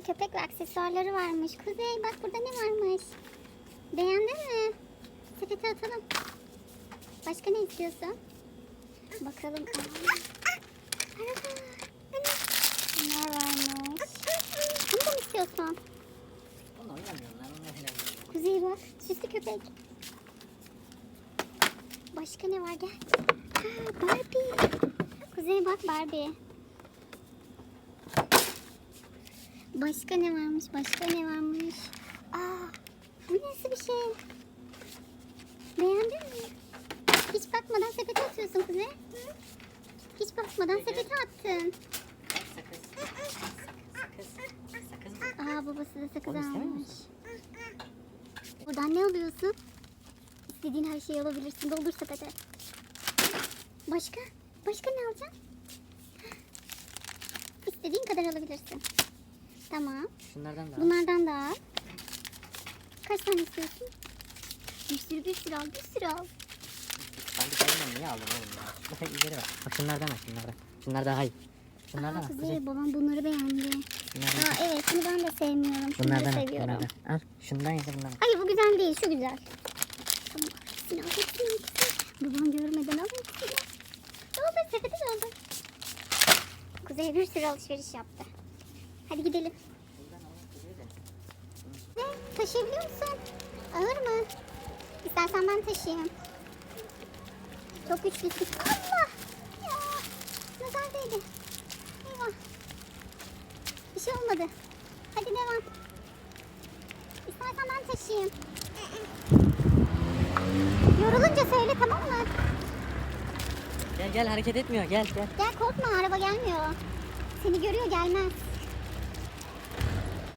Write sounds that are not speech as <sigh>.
Aa, köpek ve aksesuarları varmış. Kuzey bak burada ne varmış? Beğendin mi? Sepete atalım. Başka ne istiyorsun? Bakalım. Araba. Ne varmış? Bunu da mı istiyorsun? Kuzey bak. Süslü köpek. Başka ne var gel. Barbie. Kuzey bak Barbie. Başka ne varmış? Başka ne varmış? Aa, bu nasıl bir şey? Beğendin mi? Hiç bakmadan sepete atıyorsun Kuzey. Hiç bakmadan sepete attın. Sakız. Sakız. Sakız. Sakız mı? Aa babası da sakız Onu almış. Buradan ne alıyorsun? İstediğin her şeyi alabilirsin. Doldur sepete. Başka? Başka ne alacaksın? İstediğin kadar alabilirsin. Tamam. Şunlardan da al. Bunlardan da al. Kaç tane istiyorsun? Bir sürü bir sürü al. Bir sürü al. Sandıklarından niye aldın oğlum ya? <laughs> İleri bak. Bak şunlardan al şunlardan. Şunlar daha iyi. Şunlardan Aa, al. Kuzey babam bunları beğendi. Şunlardan Aa evet bunu ben de sevmiyorum. Şunları Bunlardan al. seviyorum. Bunlardan. Al. Şundan ya da bundan. Hayır bu güzel değil şu güzel. Tamam hepsini al hepsini hepsini. Babam görmeden al hepsini. Doldur sepeti doldur. Kuzey bir sürü alışveriş yaptı. Hadi gidelim. Ne? Taşıyabiliyor musun? Ağır mı? İstersen ben taşıyayım. Çok güçlüsün. Allah! Ya! Nazar değdi. Eyvah. Bir şey olmadı. Hadi devam. İstersen ben taşıyayım. Yorulunca söyle tamam mı? Gel gel hareket etmiyor. Gel gel. Gel korkma araba gelmiyor. Seni görüyor gelmez.